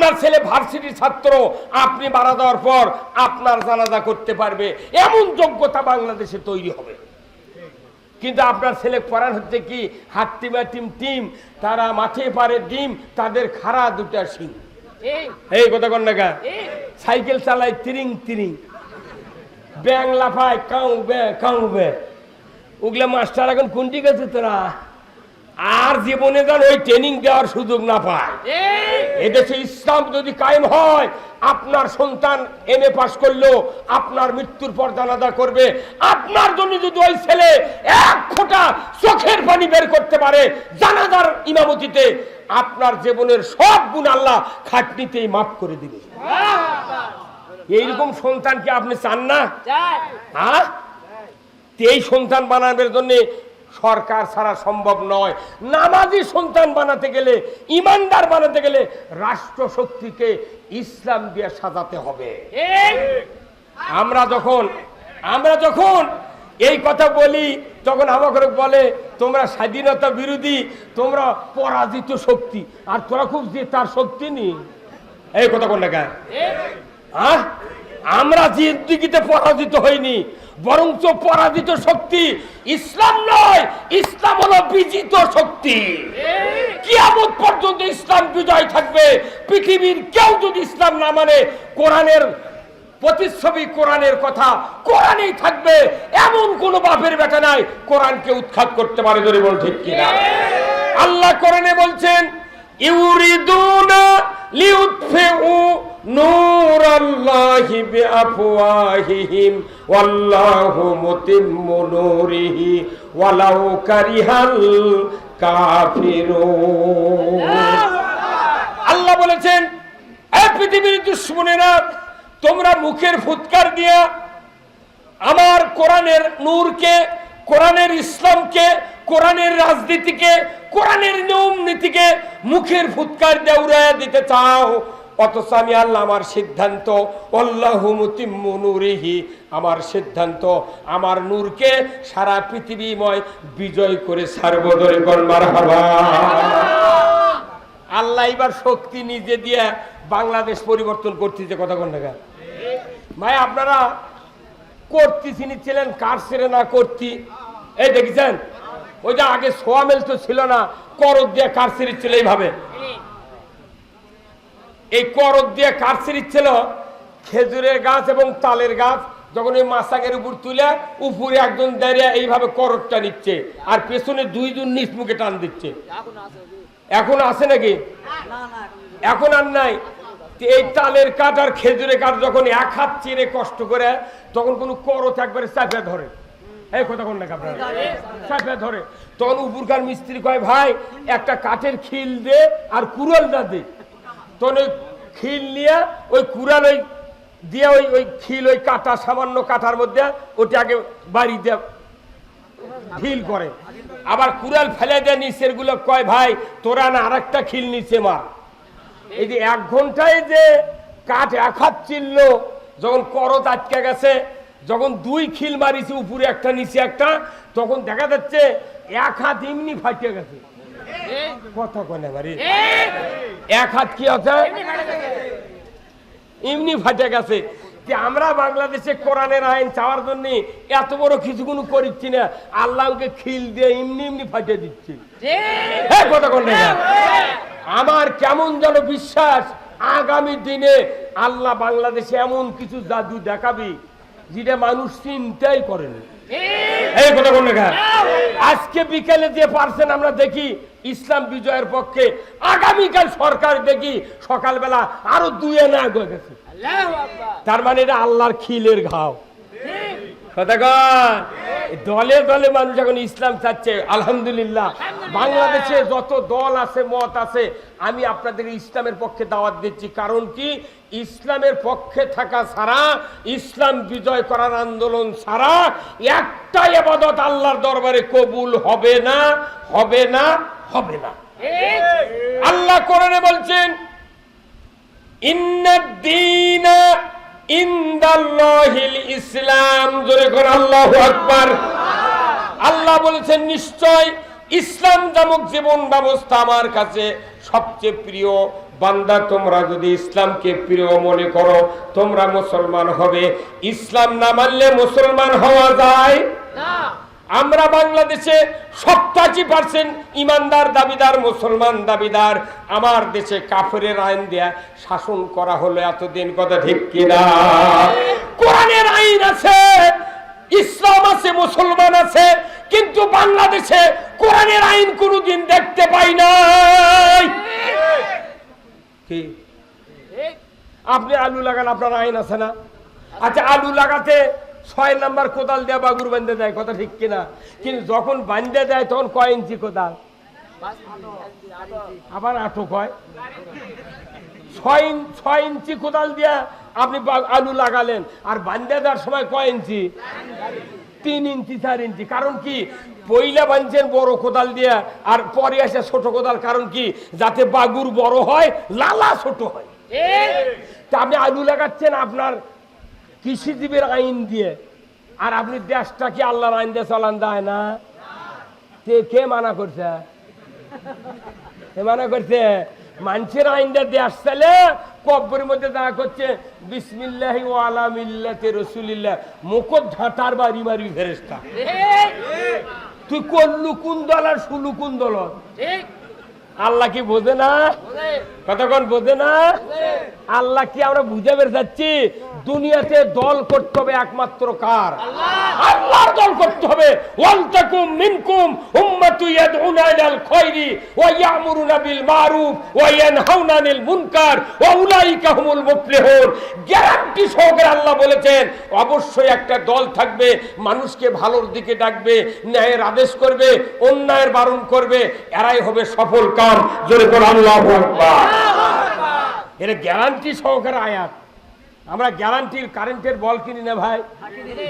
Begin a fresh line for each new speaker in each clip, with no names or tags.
আপনার ছেলে ভার্সিটির ছাত্র আপনি মারা দেওয়ার পর আপনার জানাজা করতে পারবে। এমন যোগ্যতা বাংলাদেশে তৈরি হবে। কিন্তু আপনার ছেলে পড়ান হচ্ছে কি? হাট্টিমা টিম টিম তারা মাঠে পারে ডিম তাদের খাড়া দুটা সিং এই। কথা কন না গা? সাইকেল চালায় তিরিং তিরিং। ব্যাং লাফায় কাউ বে কাউ বে ওগুলা মাস্টার এখন কোন কোনটি গেছে তোরা? আর জীবনে যেন ওই ট্রেনিং দেওয়ার সুযোগ না পায়। এদেশে ইসলাম যদি কায়েম হয় আপনার সন্তান এম এ পাশ করল আপনার মৃত্যুর পর জানাজা করবে আপনার জন্য যদি ওই ছেলে এক ফোঁটা চোখের পানি বের করতে পারে জানাজার ইমামতিতে আপনার জীবনের সব গুণ আল্লাহ খাটনিতেই মাফ করে দিবে। এইরকম সন্তান কি আপনি চান না? হ্যাঁ এই সন্তান বানানোর জন্য সরকার ছাড়া সম্ভব নয়। নামাজি সন্তান বানাতে গেলে ইমানদার বানাতে গেলে রাষ্ট্র শক্তিকে ইসলাম দিয়ে সাজাতে হবে। আমরা যখন আমরা যখন এই কথা বলি তখন আমাকে বলে তোমরা স্বাধীনতা বিরোধী তোমরা পরাজিত শক্তি আর তোরা খুব যে তার শক্তি নি এই কথা কোন না হ্যাঁ? আমরা জিন্দিগিতে পরাজিত হইনি, বরঞ্চ পরাজিত শক্তি ইসলাম নয়, ইসলাম হলো বিজিত শক্তি। কিয়ামত পর্যন্ত ইসলাম বিজয় থাকবে, পৃথিবীর কেউ যদি ইসলাম না মানে কোরআনের প্রতিচ্ছবি কোরআনের কথা কোরআনেই থাকবে, এমন কোন বাপের বেটা নাই, কোরআনকে উৎখাত করতে পারে যদি বল ঠিক কিনা। আল্লাহ কোরআনে বলছেন, ইউরিদুনা লিউতফিউ মুতিম্মু নূরিহি, ওয়ালাউ কারিহাল কাফিরুন। আল্লাহ বলেছেন পৃথিবীর দুশ্মনেরা, তোমরা মুখের ফুৎকার দিয়া আমার কোরআনের নূরকে, কোরআনের ইসলামকে, কোরআনের রাজনীতিকে, কোরআনের নিয়ম নীতিকে মুখের ফুৎকার দেউড়ায় দিতে চাও। অথচ আমি আল্লাহ আমার সিদ্ধান্ত অল্লাহ নূরিহি। আমার সিদ্ধান্ত, আমার নূরকে সারা পৃথিবীময় বিজয় করে সার্বদরে কর্মার হবা আল্লাহ এবার শক্তি নিজে দিয়ে বাংলাদেশ পরিবর্তন করতেছে, কথা কোন টাকা ভাই, আপনারা করতেছি ছিলেন কার সেরে না করতি? এই দেখেছেন? ওই যে আগে সোয়ামেল তো ছিল না, করদ দিয়ে কার ছিল এইভাবে? এই করদ দিয়ে কার সিরিজ ছিল খেজুরের গাছ এবং তালের গাছ, যখন ওই মাসাকের উপর তুলে উপরে একজন দাঁড়িয়ে এইভাবে করদটা নিচ্ছে আর পেছনে দুইজন নিচ মুখে টান দিচ্ছে। এখন আছে নাকি? এখন আর নাই। এই তালের কাঠ আর খেজুরের কাঠ যখন এক হাত চিরে কষ্ট করে, তখন কোনো করত একবারে চাপে ধরে। এই কথা কোন চাপে ধরে। তখন উপরকার মিস্ত্রি কয়, ভাই, একটা কাঠের খিল দে আর কুড়াল না দে। তখন ওই খিল নিয়ে ওই কুড়াল ওই দিয়ে ওই ওই খিল, ওই কাটা, সামান্য কাঠার মধ্যে ওটা আগে বাড়ি দিয়ে ঢিল করে। আবার কুড়াল ফেলে দেয় নিচেরগুলো, কয়, ভাই, তোরা না আর একটা খিল নিচে মার। এই যে এক ঘন্টায় যে কাঠ এক হাত চিনল যখন করত আটকে গেছে, যখন দুই খিল মারিছে, উপরে একটা, নিচে একটা, তখন দেখা যাচ্ছে এক হাত এমনি ফাটিয়ে গেছে। কথা কনে বাড়ি। এক হাত কি আছে? এমনি ফাটে গেছে। যে আমরা বাংলাদেশে কোরআনের আইন চাওয়ার জন্য এত বড় কিছু কোনো করিচ্ছি না আল্লাহকে খিল দিয়ে এমনি এমনি ফাটিয়ে দিচ্ছি। হ্যাঁ। আমার কেমন যেন বিশ্বাস আগামী দিনে আল্লাহ বাংলাদেশে এমন কিছু জাদু দেখাবি যেটা মানুষ চিন্তাই করেনি এই কথা কোন আজকে বিকেলে যে পারছেন আমরা দেখি ইসলাম বিজয়ের পক্ষে আগামীকাল সরকার দেখি সকালবেলা আরও দুয়ে না গেছে। তার মানে এটা আল্লাহর খিলের ঘাও। দলে দলে মানুষ এখন ইসলাম চাচ্ছে আলহামদুলিল্লাহ। বাংলাদেশে যত দল আছে মত আছে আমি আপনাদের ইসলামের পক্ষে দাওয়াত দিচ্ছি। কারণ কি? ইসলামের পক্ষে থাকা ছাড়া ইসলাম বিজয় করার আন্দোলন ছাড়া একটা এবাদত আল্লাহর দরবারে কবুল হবে না হবে না। হবে না। আল্লাহ কোরআনে বলছেন ইসলাম। জোরে করে আল্লাহু আকবার। আল্লাহ বলেছেন নিশ্চয় ইসলাম নামক জীবন ব্যবস্থা আমার কাছে সবচেয়ে প্রিয়। বান্দা তোমরা যদি ইসলামকে প্রিয় মনে করো তোমরা মুসলমান হবে। ইসলাম না মানলে মুসলমান হওয়া যায় আমরা বাংলাদেশে সপ্তাশি পার্সেন্ট ইমানদার দাবিদার, মুসলমান দাবিদার। আমার দেশে কাফের আইন দেয়া শাসন করা হলো এতদিন, কথা ঠিক কিনা? কোরআনের আইন আছে, ইসলাম আছে, মুসলমান আছে, কিন্তু বাংলাদেশে কোরআনের আইন কোনোদিন দেখতে পাই নাই। কি? আপনি আলু লাগান, আপনার আইন আছে না? আচ্ছা আলু লাগাতে ছয় নাম্বার কোদাল দেয়া বাগুর বান্ধে দেয় কথা ঠিক কিনা? কিন্তু যখন বান্ধে দেয় তখন কয় ইঞ্চি কোদাল? আবার আটক হয় ছয় ছয় ইঞ্চি কোদাল দিয়া আপনি আলু লাগালেন আর বান্ধে দেওয়ার সময় কয় ইঞ্চি? তিন ইঞ্চি চার ইঞ্চি। কারণ কি? পইলা বানছেন বড় কোদাল দিয়া আর পরে আসে ছোট কোদাল। কারণ কি? যাতে বাগুর বড় হয় লালা ছোট হয়। তা আপনি আলু লাগাচ্ছেন আপনার কৃষিজীবীর আইন দিয়ে। আর আপনি দেশটা কি আল্লাহর আইন দিয়ে চালান দেয় না? কে মানা করছে? কে মানা করছে? মানুষের আইন দিয়ে দেশ চালে কব্বরের মধ্যে দেখা করছে বিসমিল্লাহি ওয়ালা মিল্লাতে রসুলিল্লাহ মুখত ঝাঁটার বাড়ি মারি ফেরেস্তা তুই করলু কোন দল আর শুলু কোন দল আল্লাহ কি বোঝে না? কতক্ষণ বোঝে না? আল্লাহ কি আমরা বুঝে বের যাচ্ছি? দুনিয়াতে দল করতে হবে একমাত্র কার? আল্লাহর দল করতে হবে। ওয়ালতাকুম মিনকুম উম্মাতু ইয়াদউনা ইলাল খায়রি ওয়া ইয়ামুরুনা বিল মারুফ ওয়া ইয়ানহাউনা আনিল মুনকার ওয়া উলাইকা হুমুল মুফলিহুন। গ্যারান্টি সহকারে আল্লাহ বলেছেন অবশ্যই একটা দল থাকবে মানুষকে ভালোর দিকে ডাকবে ন্যায়ের আদেশ করবে অন্যায়ের বারণ করবে এরাই হবে সফল কাম। জোরে করে আল্লাহু আকবার। এটা গ্যারান্টি সহকারে আয়াত। আমরা গ্যারান্টির কারেন্টের বল কিনি না ভাই।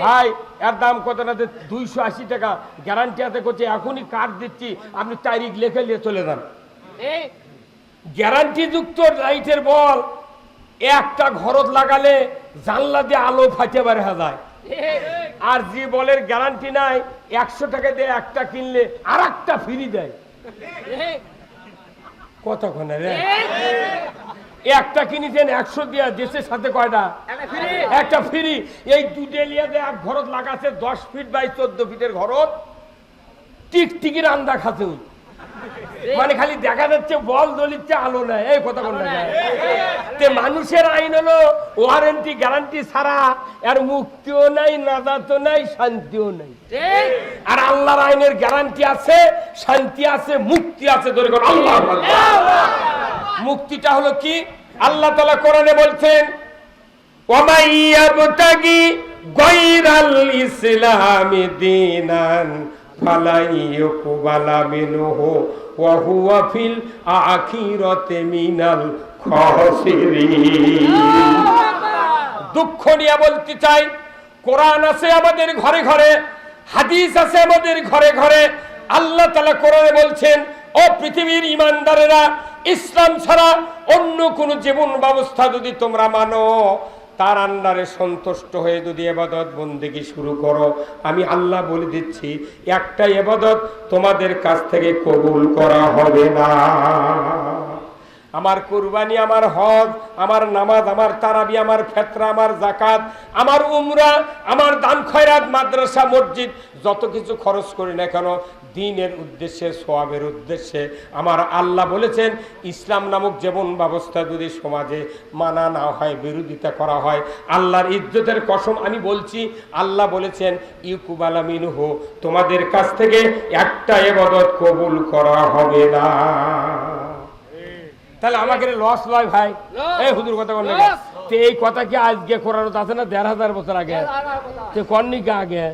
ভাই এর দাম কত না? দুইশো আশি টাকা। গ্যারান্টি হাতে করছে এখনই কার্ড দিচ্ছি। আপনি তারিখ লেখে নিয়ে চলে যান। গ্যারান্টি যুক্ত লাইটের বল একটা ঘরত লাগালে জানলা দিয়ে আলো ফাটে বের হয়ে যায় আর যে বলের গ্যারান্টি নাই একশো টাকা দিয়ে একটা কিনলে আর একটা ফ্রি দেয় কতক্ষণে রে? একটা কিনেছেন একশো দিয়া দেশের সাথে কয়টা? একটা ফ্রি। এই দুটেলিয়াতে এক ঘরত লাগাছে দশ ফিট বাই চোদ্দ ফিটের ঘরত টিকটিকির আন্দা খাতে মানে খালি দেখা যাচ্ছে বল দলিচ্ছে আলো নেয়। এই কথা কোন তে মানুষের আইন হলো ওয়ারেন্টি গ্যারান্টি ছাড়া আর মুক্তিও নাই নাজাতও নাই শান্তিও নাই। আর আল্লাহর আইনের গ্যারান্টি আছে শান্তি আছে মুক্তি আছে ধরে আল্লাহ মুক্তিটা হলো কি? আল্লাহ তালা কোরআনে বলছেন দুঃখ নিয়ে বলতে চাই, কোরআন আছে আমাদের ঘরে ঘরে, হাদিস আছে আমাদের ঘরে ঘরে, আল্লাহ তালা কোরআনে বলছেন, ও পৃথিবীর ইমানদারেরা ইসলাম ছাড়া অন্য কোনো জীবন ব্যবস্থা যদি তোমরা মানো, তার আন্ডারে সন্তুষ্ট হয়ে যদি এবাদত বন্দেগী শুরু করো, আমি আল্লাহ বলে দিচ্ছি, একটা এবাদত তোমাদের কাছ থেকে কবুল করা হবে না। আমার কুরবানি, আমার হজ, আমার নামাজ, আমার তারাবি, আমার ফেতরা, আমার জাকাত আমার উমরা, আমার দান খয়রাত, মাদ্রাসা, মসজিদ, যত কিছু খরচ করি না কেন দিনের উদ্দেশ্যে সোয়াবের উদ্দেশ্যে। আমার আল্লাহ বলেছেন ইসলাম নামক জীবন ব্যবস্থা যদি সমাজে মানা না হয় বিরোধিতা করা হয় আল্লাহর ইজ্জতের কসম আমি বলছি আল্লাহ বলেছেন ইউকুবালা হো তোমাদের কাছ থেকে একটা এবাদত কবুল করা হবে না। তাহলে আমাকে লস লয় ভাই। এই হুজুর কথা
Loss!
তে এই কথা কি আজকে করার আছে না? দেড় হাজার বছর আগে? তে কর্নিকা আগে?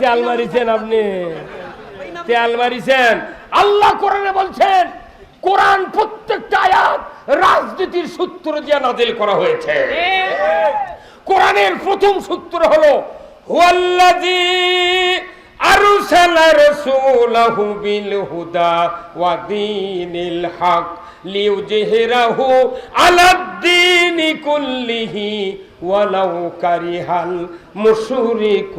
তেল মারিছেন আপনি। তেল মারিছেন। আল্লাহ কোরআনে বলছেন কোরআন প্রত্যেকটা আয়াত রাজনীতির সূত্র দিয়ে নাজিল করা হয়েছে। কোরআনের প্রথম সূত্র হলো হুয়াল্লাযী রাসূলাহু বিল হুদা ওয়া দীনিল হক লিইউজহিরাহু আলাদ-দীনি কুল্লিহি ওয়ালাউ কারিহাল মুশরিকুন।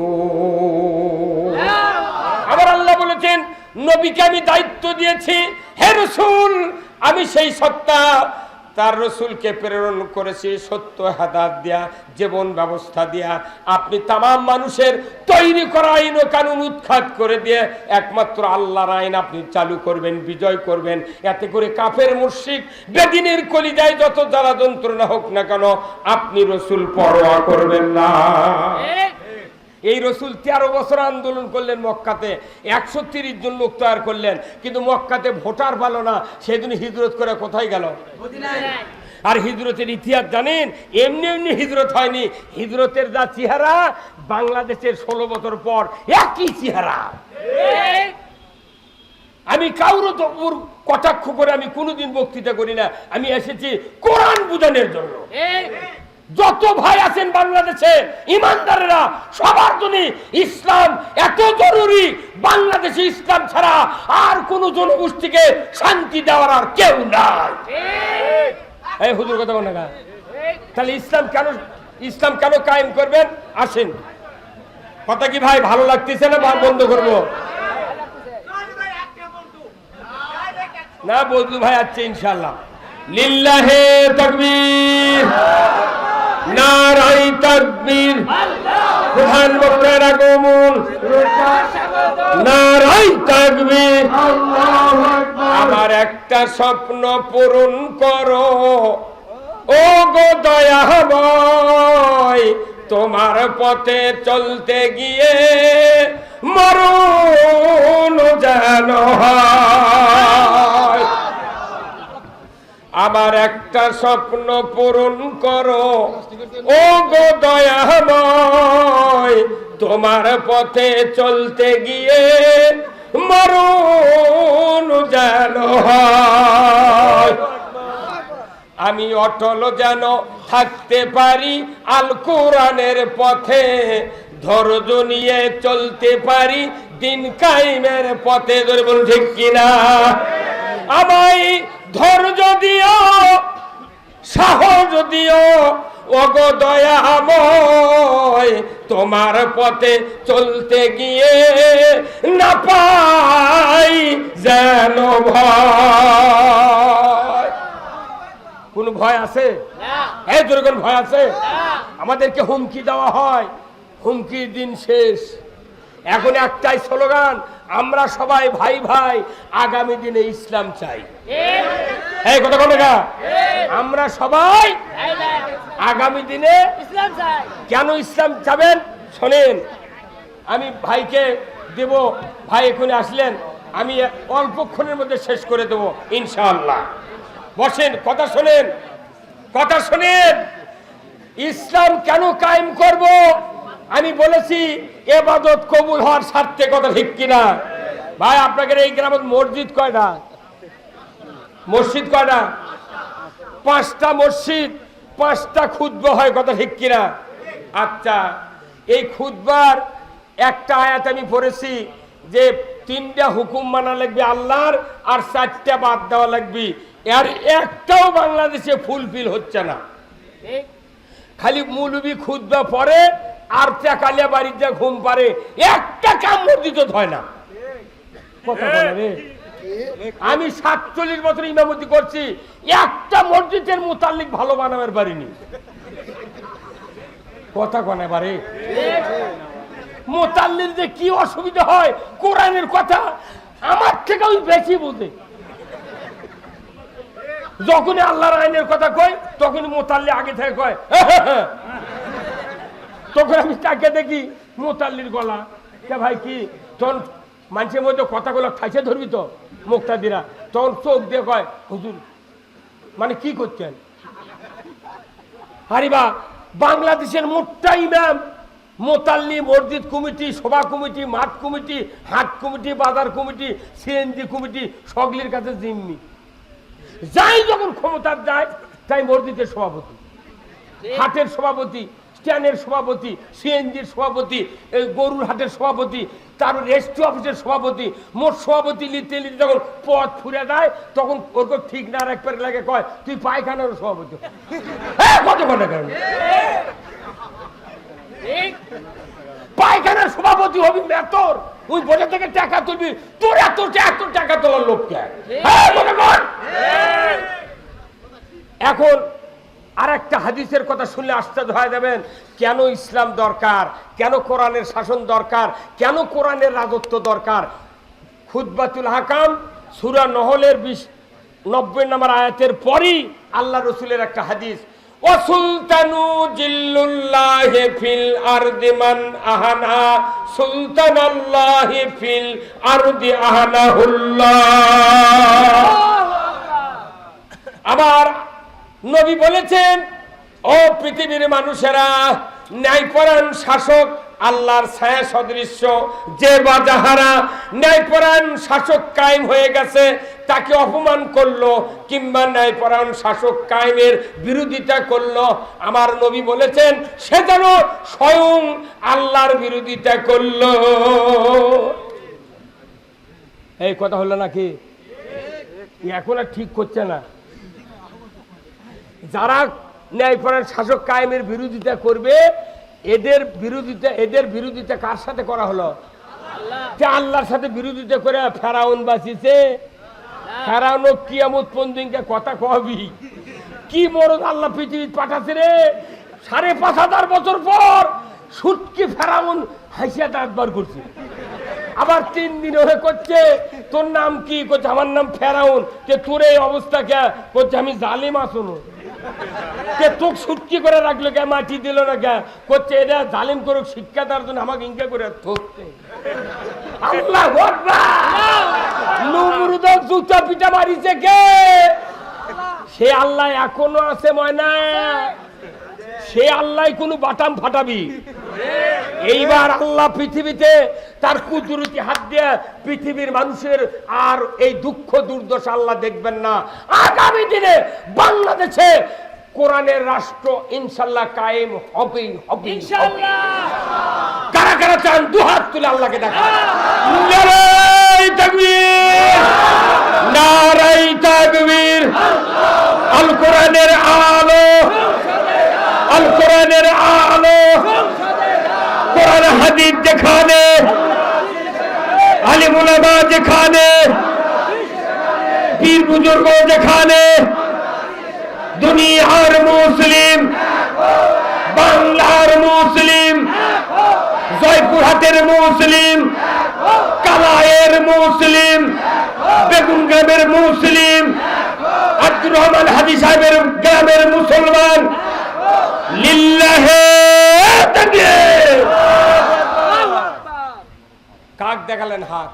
আবার আল্লাহ বলেছেন, নবীকে আমি দায়িত্ব দিয়েছি, হে রসুল, আমি সেই সত্তা তার রসুলকে প্রেরণ করেছি সত্য হাদাত দেয়া, জীবন ব্যবস্থা দেয়া। আপনি তাম মানুষের তৈরি করা আইন ও কানুন উৎখাত করে দিয়ে একমাত্র আল্লাহর আইন আপনি চালু করবেন, বিজয় করবেন। এতে করে কাফের মুর্শিক বেদিনের কলিজায় যত জ্বালা যন্ত্রণা হোক না কেন, আপনি রসুল পরোয়া করবেন না। এই রসুল তেরো বছর আন্দোলন করলেন মক্কাতে, একশো তিরিশ জন লোক তৈরি করলেন, কিন্তু মক্কাতে ভোটার ভালো না, সেদিন হিজরত করে কোথায় গেল? আর হিজরতের ইতিহাস জানেন, এমনি এমনি হিজরত হয়নি। হিজরতের যা চেহারা, বাংলাদেশের ষোলো বছর পর একই চেহারা। আমি কাউরও তো ওর কটাক্ষ করে আমি কোনোদিন বক্তৃতা করি না। আমি এসেছি কোরআন বুঝানোর জন্য। যত ভাই আছেন বাংলাদেশে ইমানদারেরা সবার জন্য ইসলাম এত জরুরি। বাংলাদেশে ইসলাম ছাড়া আর কোন জনগোষ্ঠীকে শান্তি দেওয়ার আর কেউ নাই। এই হুজুর কথা বলে না। তাহলে ইসলাম কেন ইসলাম কেন কায়েম করবেন? আসেন। কথা কি ভাই ভালো লাগতেছে না? বা বন্ধ করব। না বন্ধু ভাই আছে ইনশাল্লাহ লিল্লাহে তাকবীর। নারাই তাকবীর। প্রধান বক্তার আগমন। নারাই তাকবীর। আমার একটা স্বপ্ন পূরণ করো। ও গো দয়াময়, তোমার পথে চলতে গিয়ে মরণ যেন হয়। আমার একটা স্বপ্ন পূরণ করো। ও গো দয়াময়, তোমার পথে চলতে গিয়ে মরণ যেন আমি অটল যেন থাকতে পারি আল কোরআনের পথে। ধৈর্য নিয়ে চলতে পারি দিন কাইমের পথে ধরে বলুন ঠিক কিনা? আমায় ধৈর্য দিও সাহস দিও ওগো দয়াময় তোমার পথে চলতে গিয়ে না পাই যেন ভয়। কোন ভয় আছে? এই দুর্গন ভয় আছে? আমাদেরকে হুমকি দেওয়া হয়। হুমকির দিন শেষ। এখন একটাই স্লোগান আমরা সবাই ভাই ভাই আগামী দিনে ইসলাম চাই। এই কথা বলে আমরা সবাই আগামী দিনে
ইসলাম চাই।
কেন ইসলাম চাবেন? শোনেন আমি ভাইকে দেব। ভাই এখানে আসলেন। আমি অল্পক্ষণের মধ্যে শেষ করে দেব ইনশাআল্লাহ। বসেন কথা শোনেন কথা শোনেন। ইসলাম কেন কায়েম করব? আমি বলেছি, এবাদত কবুল হওয়ার স্বার্থে কথা ঠিক কিনা? ভাই, আপনাদের এই গ্রামে মসজিদ কয়টা মসজিদ কয়টা পাঁচটা মসজিদ, পাঁচটা ক্ষুদ্র হয় কথা ঠিক কিনা? আচ্ছা এই ক্ষুদ্বার একটা আয়াত আমি পড়েছি যে তিনটা হুকুম মানা লাগবে আল্লাহর আর চারটা বাদ দেওয়া লাগবে। আর একটাও বাংলাদেশে ফুলফিল হচ্ছে না। খালি মুলবি খুদ্া পরে আর কালিয়া বাড়িতে ঘুম পারে একটা কাম মসজিদ হয় না। কথা বলে রে। আমি সাতচল্লিশ বছর ইমামতি করছি একটা মসজিদের মোতাল্লিক ভালো বানাবার পারিনি। কথা কনে বারে মোতাল্লির যে কি অসুবিধা হয় কোরআনের কথা আমার থেকে ওই বেশি বোঝে। যখনই আল্লাহর আইনের কথা কয় তখনই মোতাল্লি আগে থেকে কয় তখন আমি তাকে দেখি মোতাল্লির গলা। কে ভাই কি তখন মানুষের মধ্যে কথাগুলো খাইছে ধরবি তো মুখটা দিরা তখন চোখ দিয়ে কয় হুজুর মানে কি করছেন? হারিবা বাংলাদেশের মোটটা ইমাম মোতাল্লি মসজিদ কমিটি সভা কমিটি মাঠ কমিটি হাট কমিটি বাজার কমিটি সিএনজি কমিটি সকলের কাছে জিম্মি। যাই যখন ক্ষমতার যায় তাই মসজিদের সভাপতি। হাটের সভাপতি স্ট্যান্ডের সভাপতি সিএনজির সভাপতি এই গরুর হাটের সভাপতি তার রেস্ট্রি অফিসের সভাপতি মোট সভাপতি লিখতে লিখতে যখন পথ ফুরে দেয় তখন ওর কেউ ঠিক না রাখবার লাগে কয় তুই পায়খানার সভাপতি। হ্যাঁ কত কথা কেন? পায়খানার সভাপতি হবি মেতর ওই বোঝা থেকে টাকা তুলবি। তোর এত এত টাকা তোলার লোককে হ্যাঁ মনে কর এখন আর একটা হাদিসের কথা শুনলে আশ্চর্য হয়ে যাবেন কেন ইসলাম দরকার? কেন কোরআনের শাসন দরকার? কেন কোরআনের রাজত্ব দরকার? খুদ্বাতুল হাকাম সুরা নহলের বিশ নব্বই নম্বর আয়াতের পরই আল্লাহ রসুলের একটা হাদিস ও সুলতানু জিল্লুল্লাহ ফিল আরদি আহানা সুলতান আল্লাহ ফিল আরদি আহানাহুল্লাহ। আবার নবী বলেছেন, ও পৃথিবীর মানুষেরা, ন্যায়পরায়ণ শাসক আল্লাহর ছায়া সদৃশ্য যে বা যাহারা ন্যায়পরায়ণ শাসক কায়েম হয়ে গেছে, তাকে অপমান করল কিংবা ন্যায়পরায়ণ শাসক কায়েমের বিরোধিতা করল। আমার নবী বলেছেন, সে যেন স্বয়ং আল্লাহর বিরোধিতা করল। এই কথা হলো নাকি? এখন আর ঠিক করছে না। যারা ন্যায়পরায়ণ শাসক কায়েমের বিরোধিতা করবে, এদের বিরোধিতা এদের বিরোধিতা কার সাথে করা হলো? যে আল্লাহর সাথে বিরোধিতা করে ফেরাউন বাঁচিছে ফেরাউন কিয়ামত পন্দিনকে কথা কবি। কি মরদ আল্লাহ পৃথিবী পাঠাচ্ছে রে? সাড়ে পাঁচ হাজার বছর পর সুটকি ফেরাউন হাসিয়া দাঁতবার করছে। আবার তিন দিন হয়ে করছে, তোর নাম কি? করছে, আমার নাম ফেরাউন। কে তোর এই অবস্থা কে? করছে, আমি জালিম আসুন কে তোক সুটকি করে রাখল কে? মাটি দিল না কে? করছে এটা জালিম করুক, শিক্ষা দেওয়ার জন্য আমাকে ইনকা করে ধরতে। আল্লাহ নমরুদ জুতা পিটা মারিছে কে? সে আল্লাহ এখনও আছে ময়না সে আল্লাহ কোনো বাটাম ফাটাবি। এইবার আল্লাহ পৃথিবীতে তার কুদরতি হাত দিয়ে পৃথিবীর মানুষের আর এই দুঃখ দুর্দশা আল্লাহ দেখবেন না। আগামী দিনে বাংলাদেশে কোরআনের রাষ্ট্র ইনশাল্লাহ কায়েম হবেই হবে কারা কারা চান? দু হাত তুলে আল্লাহকে দেখা। নারাই তাকবীর। আল কোরআনের আলো। আল কোরআনের আলো কোরআন হাদিস যেখানে আলিমুলামা যেখানে পীর বুজুর্গ যেখানে দুনিয়ার মুসলিম বাংলার মুসলিম জয়পুরহাটের মুসলিম কালায়ের মুসলিম বেগুন গ্রামের মুসলিম আব্দুর রহমান হাজি সাহেবের গ্রামের মুসলমান লিল্লাহে কাক দেখালেন হাত?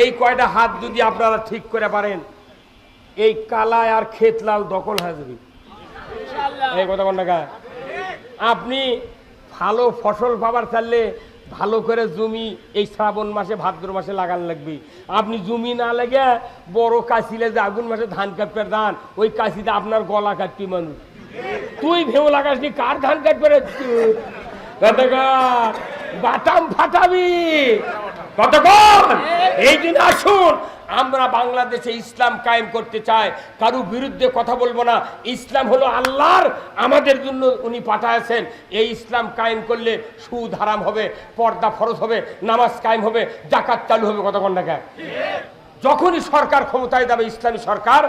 এই কয়টা হাত যদি আপনারা ঠিক করে পারেন এই কালায় আর ক্ষেতলাল দখল হয়ে যাবে। এই কথা টাকা আপনি ভালো ফসল পাবার চাইলে ভালো করে জমি এই শ্রাবণ মাসে ভাদ্র মাসে লাগান লাগবে। আপনি জমি না লেগে বড় কাশিলে যে আগুন মাসে ধান কাটবে ধান ওই কাশিতে আপনার গলা কাটবি মানুষ। তুই ভেউ লাগাসনি কার ধান কাটবে? বাটাম ফাটাবি। কতক্ষণ এই দিন আসুন, আমরা বাংলাদেশে ইসলাম কায়েম করতে চাই। কারু বিরুদ্ধে কথা বলব না। ইসলাম হলো আল্লাহর, আমাদের জন্য উনি পাঠাইছেন এই ইসলাম কায়েম করলে সুদ হারাম হবে, পর্দা ফরজ হবে, নামাজ কায়েম হবে, জাকাত চালু হবে। কতক্ষণ টাকা যখনই সরকার ক্ষমতায় যাবে, ইসলামী সরকার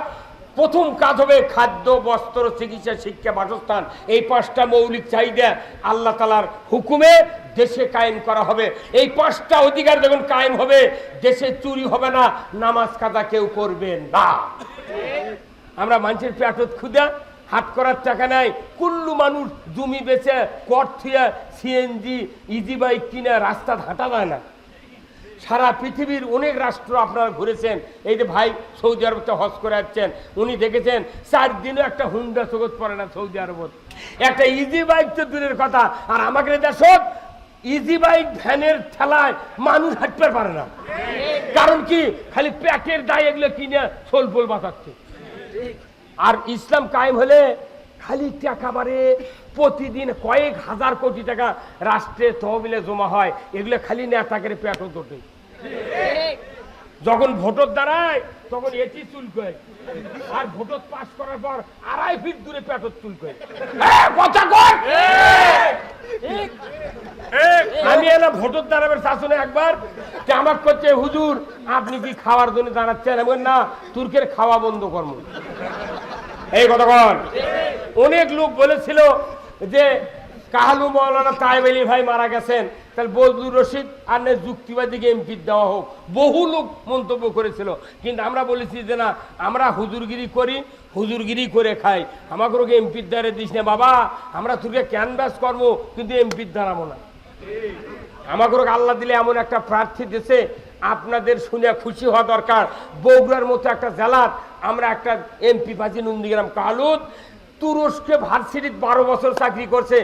প্রথম কাজ হবে খাদ্য, বস্ত্র, চিকিৎসা, শিক্ষা, বাসস্থান। এই পাঁচটা মৌলিক চাহিদা আল্লাহ তালার হুকুমে দেশে কায়েম করা হবে। এই পাঁচটা অধিকার যখন কায়েম হবে। দেশে চুরি হবে না, নামাজ কাদা কেউ করবে না। আমরা মানুষের পেটত খুদা হাট করার টাকা নাই। কুল্লু মানুষ জমি বেচে, কর থুয়া, সিএনজি, ইজি বাইক কিনে রাস্তা হাঁটা যায় না। সারা পৃথিবীর অনেক রাষ্ট্র আপনারা ঘুরেছেন। এই যে ভাই সৌদি আরবতে হজ করে যাচ্ছেন উনি দেখেছেন চার দিনও একটা হুন্ডা জগৎ পড়ে না সৌদি আরবত। একটা ইজি বাইক তো দূরের কথা, আর আমাকে দেশত ইজি বাইক ভ্যানের ঠেলায় মানুষ হাঁটতে পারে না। কারণ কি? খালি প্যাকের দায় এগুলো কিনে সোল পোল বাঁচাচ্ছে। আর ইসলাম কায়েম হলে খালি টাকা বাড়ে প্রতিদিন কয়েক হাজার কোটি টাকা রাষ্ট্রের তহবিলে জমা হয়। এগুলো খালি নেতাকের পেটও তোটে যখন ভোটর দাঁড়ায়, তখন এটি চুলকয় আর ভোটর পাস করার পর আড়াই ফিট দূরে পেটর চুলকয় কথা কর! আমি এনা ভোটর দাঁড়াবেন শাসনে একবার। আমার করছে, হুজুর, আপনি কি খাওয়ার জন্য দাঁড়াচ্ছেন? আমি না, তুর্কের খাওয়া বন্ধ কর্ম এই কথা কন। অনেক লোক বলেছিল যে কাহালু মৌলানা তাইব আলী ভাই মারা গেছেন, তাহলে বজলুর রশিদ আর না যুক্তিবাদীকে এমপি দেওয়া হোক। বহু লোক মন্তব্য করেছিল, কিন্তু আমরা বলেছি যে না, আমরা হুজুরগিরি করি, হুজুরগিরি করে খাই। আমাকে এমপির দ্বারে দিস না, বাবা, আমরা তোকে ক্যানভাস করব, কিন্তু এমপির দাঁড়াবো না। আমাকে আল্লাহ দিলে এমন একটা প্রার্থী দেশে আপনাদের শুনে খুশি হওয়া দরকার। বগুড়ার মতো একটা জেলার আমরা একটা এমপি পাচ্ছি নন্দীগ্রাম কালুদ তুরস্কে ভার্সিটির বারো বছর চাকরি করছে।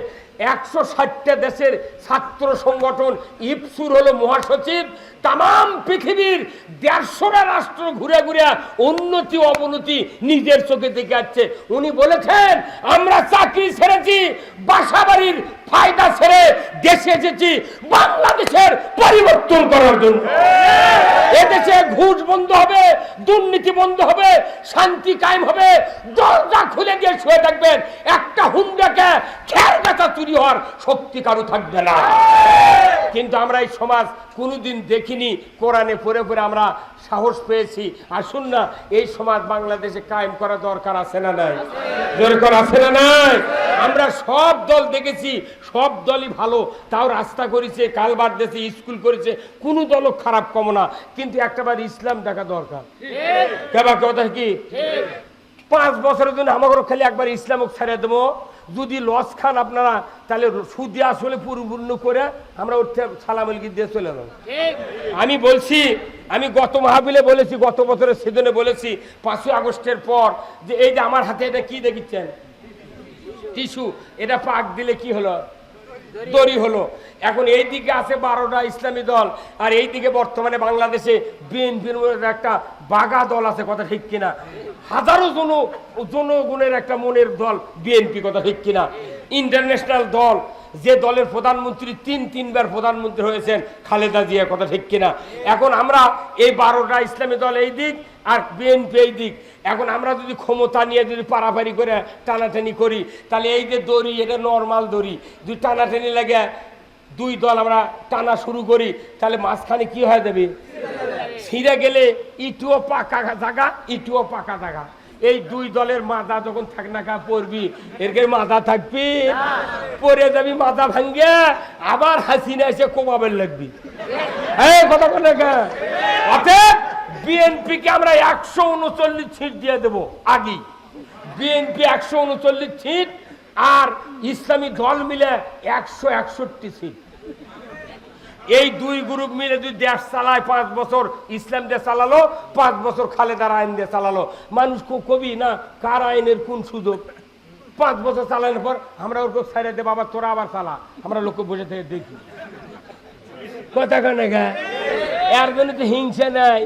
একশো ষাটটা দেশের ছাত্র সংগঠন ইপসুর হলো মহাসচিব। তাম পৃথিবীর দেড়শোটা রাষ্ট্র ঘুরে ঘুরে উন্নতি অবনতি নিজের চোখে দেখে যাচ্ছে উনি বলেছেন, আমরা চাকরি ছেড়েছি বাসা বাড়ির ফায়দা ছেড়ে দেশে এসেছি বাংলাদেশের পরিবর্তন করার জন্য। এদেশে ঘুষ বন্ধ হবে দুর্নীতি বন্ধ হবে শান্তি কায়েম হবে দরজা খুলে দিয়ে শুয়ে থাকবেন। একটা হুন্ডাকে খের গাছা চুরি হওয়ার শক্তি কারও থাকবে না। কিন্তু আমরা এই সমাজ কোনোদিন দেখিনি কোরআনে পড়ে পড়ে আমরা সাহস পেয়েছি। আসুন না এই সমাজ বাংলাদেশে কায়েম করা দরকার আছে না নাই? দরকার আছে না নাই? আমরা সব দল দেখেছি সব দলই ভালো। তাও রাস্তা করেছে কালবার দেশে স্কুল করেছে কোনো দলও খারাপ কম না। কিন্তু একটাবার ইসলাম দেখা দরকার। কেবা কথা কি? পাঁচ বছরের জন্য আমাকে খালি একবার ইসলামক ছেড়ে দেবো। যদি লস খান আপনারা, তাহলে সুদি আসলে পরিপূর্ণ করে আমরা উঠতে সালাম আলকি দিয়ে চলে যাব। আমি বলছি, আমি গত মাহাবিলে বলেছি, গত বছরের সেদিনে বলেছি, পাঁচই আগস্টের পর যে এই যে আমার হাতে এটা কি দেখিচ্ছেন? টিসু এটা পাক দিলে কি হলো? দড়ি হলো। এখন এই দিকে আছে বারোটা ইসলামী দল, আর এই দিকে বর্তমানে বাংলাদেশে বিএনপির একটা বাগা দল আছে, কথা ঠিক কিনা? হাজারো জন, জনগণের একটা মনের দল বিএনপি, কথা ঠিক কিনা? ইন্টারন্যাশনাল দল, যে দলের প্রধানমন্ত্রী তিন, তিনবার প্রধানমন্ত্রী হয়েছেন, খালেদা জিয়া, কথা ঠিক কিনা? এখন আমরা এই বারোটা ইসলামী দল এই দিক আর বিএনপি এই দিক। এখন আমরা যদি ক্ষমতা নিয়ে যদি পারাপারি করে টানাটানি করি, তাহলে এই যে দড়ি, এটা নর্মাল দড়ি। যদি টানাটানি লাগে, দুই দল আমরা টানা শুরু করি, তাহলে মাঝখানে কি হয়ে যাবে? ছিঁড়ে গেলে ইটুও পাকা জায়গা, ইটুও পাকা জায়গা। এই দুই দলের মাথা যখন থাক না কা পড়বি? এর মাথা থাকবি? পরে যাবি, মাথা ভাঙ্গে, আবার হাসিনা এসে কোমাবের লাগবি। এই কথা বলে অতএব বিএনপি কে আমরা একশো উনচল্লিশ সিট দিয়ে দেবো আগেই। বিএনপি একশো উনচল্লিশ সিট আর ইসলামী দল মিলে একশো একষট্টি সিট। এই দুই গ্রুপ মিলে যদি দেশ চালায় পাঁচ বছর, ইসলাম দিয়ে চালালো, পাঁচ বছর খালেদার আইন দিয়ে চালালো। মানুষ কবি না? কার আইনের কোন সুযোগ? পাঁচ বছর চালানোর পর আমরা ওর ছেড়ে দে বাবা, তোরা আবার চালা। আমরা লোককে বসে থেকে দেখি। কথা কানে এর জন্য তো হিংসা নাই।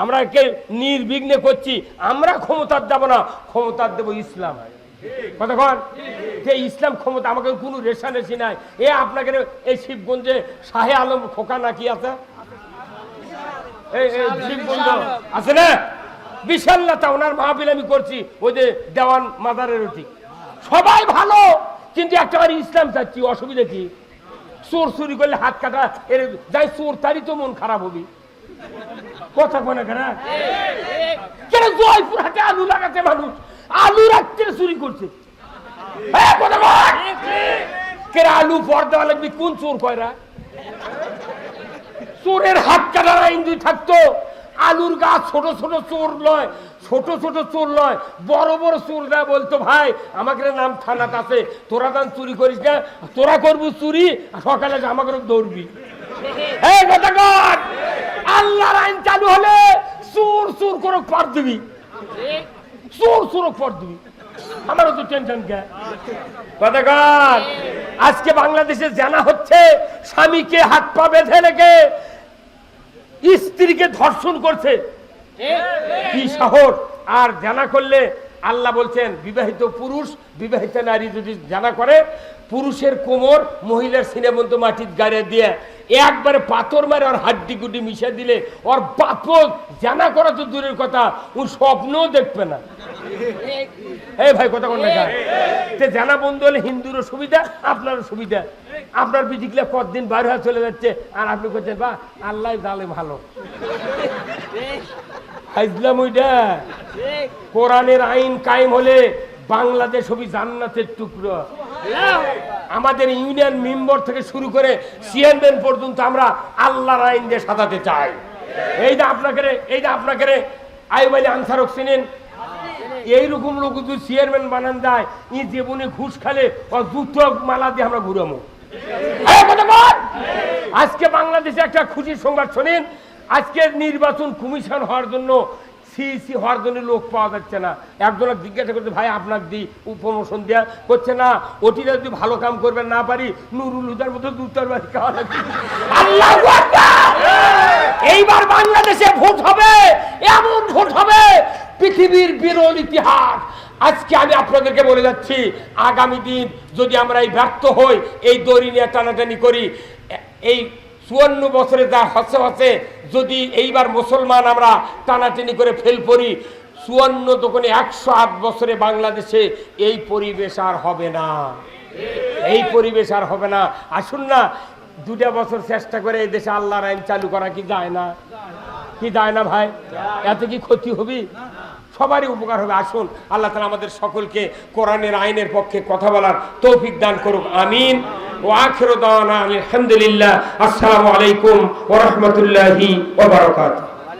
আমরা কে নির্বিঘ্নে করছি, আমরা ক্ষমতার দেবো না, ক্ষমতার দেবো ইসলাম। কতক্ষণ যে ইসলাম ক্ষমতা, আমাকে কোনো রেশারেশি নাই। এ আপনাকে এই শিবগঞ্জে শাহে আলম খোকা নাকি আছে? শিবগঞ্জ আছে না? বিশাল নেতা ওনার মাহবিল আমি করছি, ওই যে দেওয়ান মাদারের ঠিক সবাই ভালো, কিন্তু একটা ইসলাম চাচ্ছি, অসুবিধা কি? চোর চুরি করলে হাত কাটা, এর যাই চোর, তারই তো মন খারাপ হবি। কথা না কেন? কেন জয়পুর হাটে আলু লাগাতে মানুষ? আলু রাখতে চুরি করছে। হ্যাঁ, বল। আলু পর্দা লাগবে? কোন চোর কয়রা? চোরের হাত কাটার আইন যদি থাকতো। আলুর গাছ ছোট ছোট চোর নয় ছোট ছোট চোর নয় বড় বড় চোররা বলতো ভাই আমাকে নাম থানাত আছে। তোরা দান চুরি করিস না তোরা করবি চুরি সকালে আমাকে দৌড়বি। হ্যাঁ কথা আল্লাহর আইন চালু হলে চোর চোর করে পার দিবি। চোর চোর পর দিবি। আমারও তো টেনশন কে? আজকে বাংলাদেশে জানা হচ্ছে স্বামীকে হাত পা বেঁধে রেখে স্ত্রীকে ধর্ষণ করছে। কি সাহস আর জানা করলে আল্লাহ বলছেন, বিবাহিত পুরুষ, বিবাহিত নারী যদি জানা করে পুরুষের কোমর মহিলার সিনেমন্ত মাটির গাড়ে দিয়ে একবারে পাথর মারে ওর হাড্ডি গুড্ডি মিশে দিলে ওর বাপ জানা করা তো দূরের কথা ও স্বপ্নও দেখবে না। এই ভাই কথা কোন? দেখা জানা বন্ধু হলে হিন্দুরও সুবিধা আপনারও সুবিধা। আপনার বিজিকলে কতদিন বাইরে হয়ে চলে যাচ্ছে আর আপনি করছেন বা আল্লাহ জালে ভালো। হাইজলাম ওইটা। কোরআনের আইন কায়েম হলে বাংলাদেশ হবি জান্নাতের টুকরো। আমাদের ইউনিয়ন মেম্বার থেকে শুরু করে চেয়ারম্যান পর্যন্ত আমরা আল্লাহর আইন দিয়ে সাজাতে চাই। এই যে আপনাকে এই যে আপনাকে আইব আলী আনসারক চিনেন? এইরকম লোক যদি চেয়ারম্যান বানান যায় ই জীবনে ঘুষ খালে জুতো মালা দিয়ে আমরা ঘুরামো! আজকে বাংলাদেশে একটা খুশির সংবাদ শোনেন। আজকে নির্বাচন কমিশন হওয়ার জন্য সিসি হওয়ার জন্য লোক পাওয়া যাচ্ছে না। একজন জিজ্ঞাসা করছে, ভাই আপনাকে দিই প্রমোশন দেওয়া করছে না? ওটিরা যদি ভালো কাম করবেন না পারি, নুরুল হুদার মতো দুটার বাড়ি খাওয়া এইবার বাংলাদেশে ভোট হবে, এমন ভোট হবে, পৃথিবীর বিরল ইতিহাস। আজকে আমি আপনাদেরকে বলে যাচ্ছি, আগামী দিন যদি আমরা এই ব্যর্থ হই, এই দড়ি নিয়ে টানাটানি করি এই চুয়ান্ন বছরে যা হসে হসে যদি এইবার মুসলমান আমরা টানাটানি করে ফেল পড়ি, চুয়ান্ন দোকানে একশো আট বছরে বাংলাদেশে এই পরিবেশ আর হবে না। এই পরিবেশ আর হবে না। আসুন না, দুটা বছর চেষ্টা করে এই দেশে আল্লাহর আইন চালু করা কি যায় না? কি যায় না ভাই? এত কি ক্ষতি হবি? সবারই উপকার হবে। আসুন, আল্লাহ তালা আমাদের সকলকে কোরআনের আইনের পক্ষে কথা বলার তৌফিক দান করুক। আমিন। ও আখের দান আলহামদুলিল্লাহ আসসালামু আলাইকুম ওরহমতুল্লাহি ওবরাকাতুহু